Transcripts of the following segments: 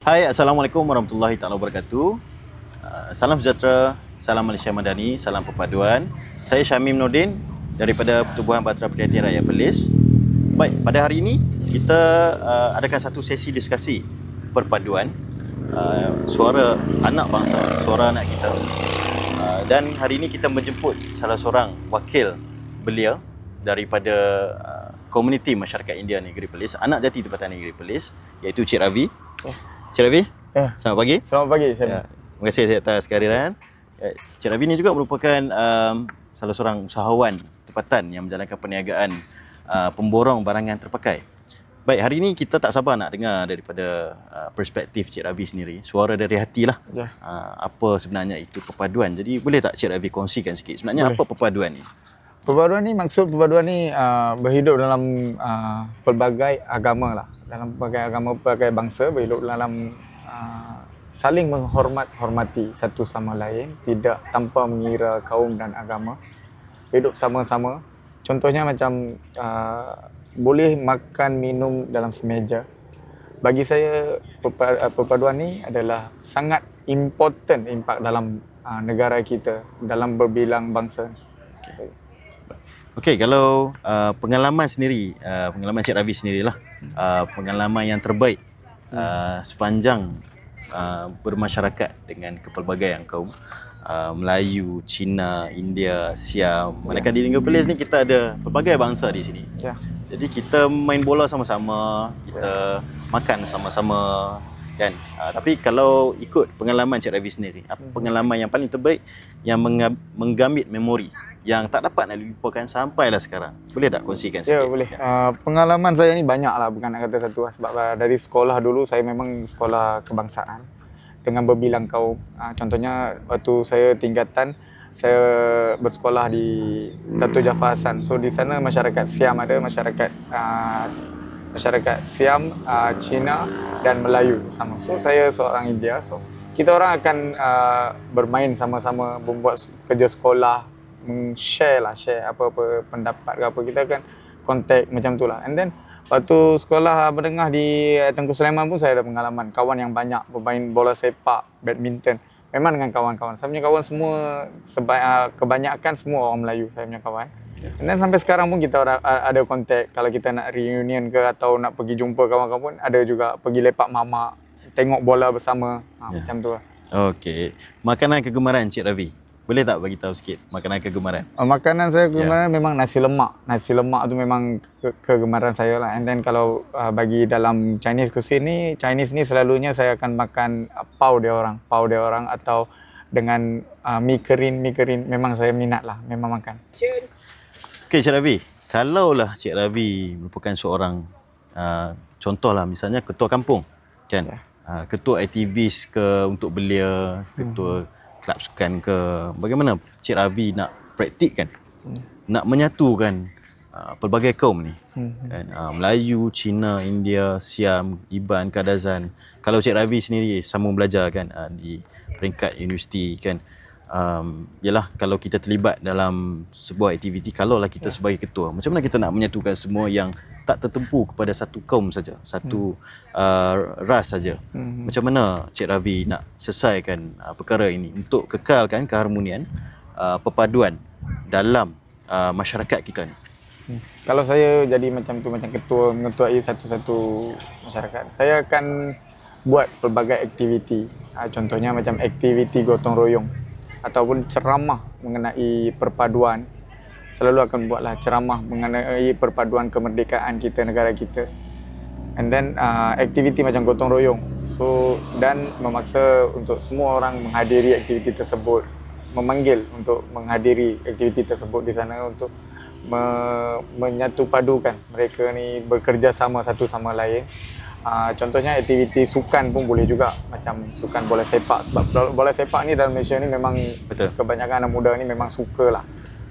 Hai, Assalamualaikum warahmatullahi taala wabarakatuh. Uh, salam sejahtera, salam Malaysia Madani, salam perpaduan. Saya Syamim Nordin daripada Pertubuhan Batera Perhatian Rakyat Perlis. Baik, pada hari ini kita uh, adakan satu sesi diskusi perpaduan uh, suara anak bangsa, suara anak kita. Uh, dan hari ini kita menjemput salah seorang wakil belia daripada uh, komuniti masyarakat India Negeri Perlis, anak jati tempatan Negeri Perlis iaitu Cik Ravi. Oh. Cik Ravi, Ya. selamat pagi. Selamat pagi, Syam. Ya, terima kasih atas kehadiran. Ya, Cik Ravi ni juga merupakan um, salah seorang usahawan tempatan yang menjalankan perniagaan uh, pemborong barangan terpakai. Baik, hari ini kita tak sabar nak dengar daripada uh, perspektif Cik Ravi sendiri. Suara dari hati lah. Ya. Uh, apa sebenarnya itu perpaduan. Jadi boleh tak Cik Ravi kongsikan sikit sebenarnya Boleh. apa perpaduan ni? Perpaduan ni maksud perpaduan ni uh, berhidup dalam uh, pelbagai agama lah. Dalam pelbagai agama, pelbagai bangsa berhidup dalam uh, saling menghormat hormati satu sama lain, tidak tanpa mengira kaum dan agama. Hidup sama-sama. Contohnya macam uh, boleh makan minum dalam semeja. Bagi saya uh, perpaduan ni adalah sangat important impak dalam uh, negara kita dalam berbilang bangsa. Okay. Okey, kalau uh, pengalaman sendiri, uh, pengalaman Cik Ravi sendirilah, uh, pengalaman yang terbaik uh, sepanjang uh, bermasyarakat dengan kepelbagaian kaum uh, Melayu, Cina, India, Siam. Manakala di Negeri Perlis ni kita ada pelbagai bangsa di sini. Ya. Jadi kita main bola sama-sama, kita makan sama-sama kan. Uh, tapi kalau ikut pengalaman Cik Ravi sendiri, apa pengalaman yang paling terbaik yang menggamit memori yang tak dapat nak dilupakan sampailah sekarang. Boleh tak kongsikan sikit? Ya boleh. Uh, pengalaman saya ni banyak lah bukan nak kata satu lah. sebab uh, dari sekolah dulu saya memang sekolah kebangsaan dengan berbilang kaum. Uh, contohnya waktu saya tingkatan saya bersekolah di Dato' Jafar Hassan. So di sana masyarakat Siam ada, masyarakat uh, masyarakat Siam, uh, Cina dan Melayu sama. So saya seorang India. So kita orang akan uh, bermain sama-sama, membuat kerja sekolah, share lah, share apa-apa pendapat ke apa. Kita akan contact macam tu lah. And then waktu sekolah menengah di eh, Tengku Sulaiman pun saya ada pengalaman. Kawan yang banyak bermain bola sepak, badminton. Memang dengan kawan-kawan. Saya punya kawan semua, seba- uh, kebanyakan semua orang Melayu saya punya kawan. And then sampai sekarang pun kita ada, ada contact. Kalau kita nak reunion ke atau nak pergi jumpa kawan-kawan pun ada juga pergi lepak mamak, tengok bola bersama. Ha, Ya. Macam tu lah. Okey. Makanan kegemaran Cik Ravi. Boleh tak bagi tahu sikit makanan kegemaran? Uh, makanan saya kegemaran yeah. memang nasi lemak. Nasi lemak tu memang ke- kegemaran saya lah. And then kalau uh, bagi dalam Chinese cuisine ni, Chinese ni selalunya saya akan makan uh, pau dia orang, pau dia orang atau dengan uh, mi kering, mi kering memang saya minat lah, memang makan. Okey Cik Ravi, kalaulah Cik Ravi merupakan seorang uh, contohlah misalnya ketua kampung kan. Ya. Uh, ketua aktivis ke untuk belia, ketua kelab sukan ke. Bagaimana Cik Ravi nak praktikkan? Nak menyatukan uh, pelbagai kaum ni. Hmm. Kan? Uh, Melayu, Cina, India, Siam, Iban, Kadazan. Kalau Cik Ravi sendiri sambung belajar kan uh, di peringkat universiti kan. Um, yalah kalau kita terlibat dalam sebuah aktiviti kalaulah kita sebagai ketua macam mana kita nak menyatukan semua yang tak tertumpu kepada satu kaum saja satu uh, ras saja Hmm. macam mana Cik Ravi nak selesaikan uh, perkara ini untuk kekalkan keharmonian uh, perpaduan dalam uh, masyarakat kita ni Hmm. Kalau saya jadi macam tu macam ketua mengetuai satu-satu masyarakat, saya akan buat pelbagai aktiviti. Ha, contohnya macam aktiviti gotong royong ataupun ceramah mengenai perpaduan. Selalu akan buatlah ceramah mengenai perpaduan kemerdekaan kita negara kita. And then uh, aktiviti macam gotong royong. So dan memaksa untuk semua orang menghadiri aktiviti tersebut, memanggil untuk menghadiri aktiviti tersebut di sana untuk me, menyatu padukan mereka ni bekerja sama satu sama lain. Uh, contohnya aktiviti sukan pun boleh juga macam sukan bola sepak sebab bola- sepak ni dalam Malaysia ni memang Betul. kebanyakan anak muda ni memang suka lah.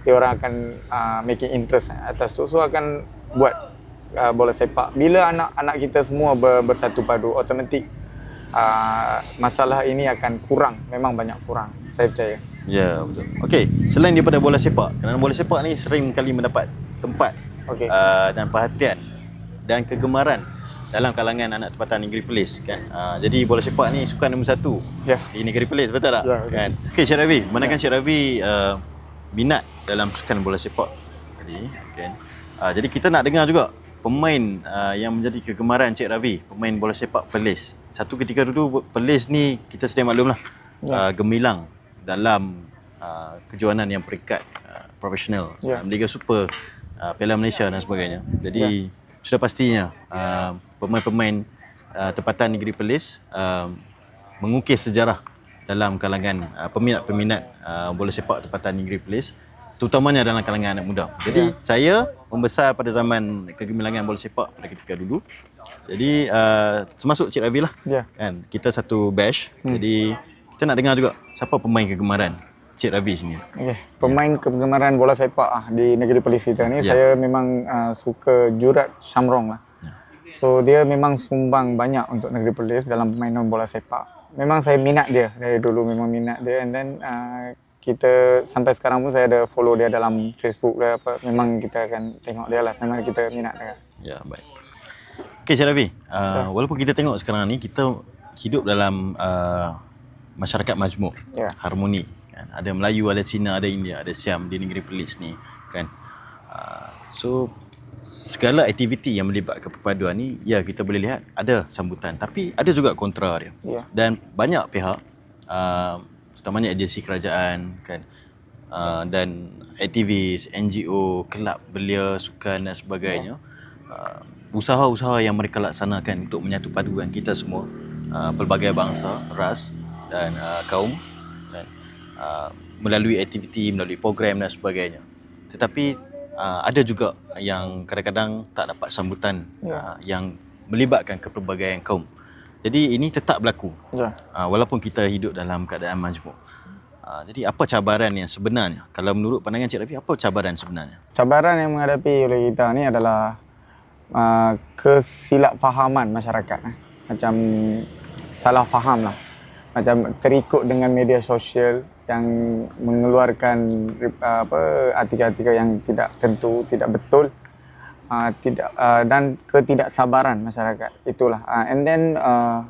Dia orang akan uh, making interest atas tu so akan buat uh, bola sepak. Bila anak-anak kita semua ber, bersatu padu automatik uh, masalah ini akan kurang, memang banyak kurang. Saya percaya. Ya betul. Okey, selain daripada bola sepak, kerana bola sepak ni sering kali mendapat tempat Okey. uh, dan perhatian dan kegemaran dalam kalangan anak tempatan negeri Perlis kan. Uh, jadi bola sepak ni sukan nombor satu Ya. di negeri Perlis betul tak? Ya, betul. kan. Okey Syed Ravi, manakah Syed Ravi uh, minat dalam sukan bola sepak tadi kan. Uh, jadi kita nak dengar juga pemain uh, yang menjadi kegemaran Cik Ravi, pemain bola sepak Perlis. Satu ketika dulu Perlis ni kita sedia maklum lah uh, gemilang dalam uh, kejohanan yang peringkat uh, profesional, Ya. uh, Liga Super, uh, Piala Malaysia dan sebagainya. Jadi sudah pastinya uh, pemain-pemain uh, tempatan negeri Perlis uh, mengukis sejarah dalam kalangan uh, peminat-peminat uh, bola sepak tempatan negeri Perlis terutamanya dalam kalangan anak muda. Jadi saya membesar pada zaman kegemilangan bola sepak pada ketika dulu. Jadi uh, termasuk Cik Ravi lah. Ya. Kan kita satu batch. Hmm. Jadi kita nak dengar juga siapa pemain kegemaran Cik Ravi sini. Okey, pemain kegemaran bola sepak ah di negeri Perlis kita ni Ya. saya memang uh, suka Jurat Shamrong lah. So dia memang sumbang banyak untuk negeri Perlis dalam permainan bola sepak. Memang saya minat dia dari dulu memang minat dia and then uh, kita sampai sekarang pun saya ada follow dia dalam Facebook dia apa memang kita akan tengok dia lah memang kita minat dia. Ya, baik. Okey, Cik Ravi. Uh, walaupun kita tengok sekarang ni kita hidup dalam uh, masyarakat majmuk, Ya. harmoni. Kan? Ada Melayu, ada Cina, ada India, ada Siam di negeri Perlis ni. Kan? Uh, so, segala aktiviti yang melibatkan perpaduan ni, ya kita boleh lihat ada sambutan. Tapi ada juga kontra dia. Ya. Dan banyak pihak, uh, terutamanya agensi kerajaan kan, uh, dan aktivis, NGO, kelab belia, sukan dan sebagainya, uh, usaha-usaha yang mereka laksanakan untuk menyatu padukan kita semua, uh, pelbagai bangsa, ras dan uh, kaum dan uh, melalui aktiviti, melalui program dan sebagainya. Tetapi uh, ada juga yang kadang-kadang tak dapat sambutan Ya. uh, yang melibatkan kepelbagaian kaum. Jadi ini tetap berlaku Ya. uh, walaupun kita hidup dalam keadaan majmuk. Uh, jadi apa cabaran yang sebenarnya? Kalau menurut pandangan Cik Rafi, apa cabaran sebenarnya? Cabaran yang menghadapi oleh kita ni adalah uh, kesilapfahaman masyarakat. Eh. Macam salah faham lah. Macam terikut dengan media sosial yang mengeluarkan uh, apa artikel-artikel yang tidak tentu, tidak betul. Uh, tidak uh, dan ketidaksabaran masyarakat itulah uh, and then uh,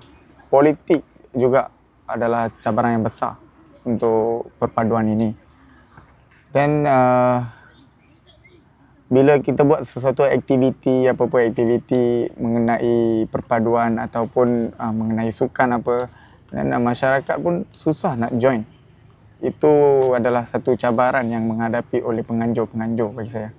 politik juga adalah cabaran yang besar untuk perpaduan ini then uh, bila kita buat sesuatu aktiviti apa-apa aktiviti mengenai perpaduan ataupun uh, mengenai sukan apa dan masyarakat pun susah nak join. Itu adalah satu cabaran yang menghadapi oleh penganjur-penganjur bagi saya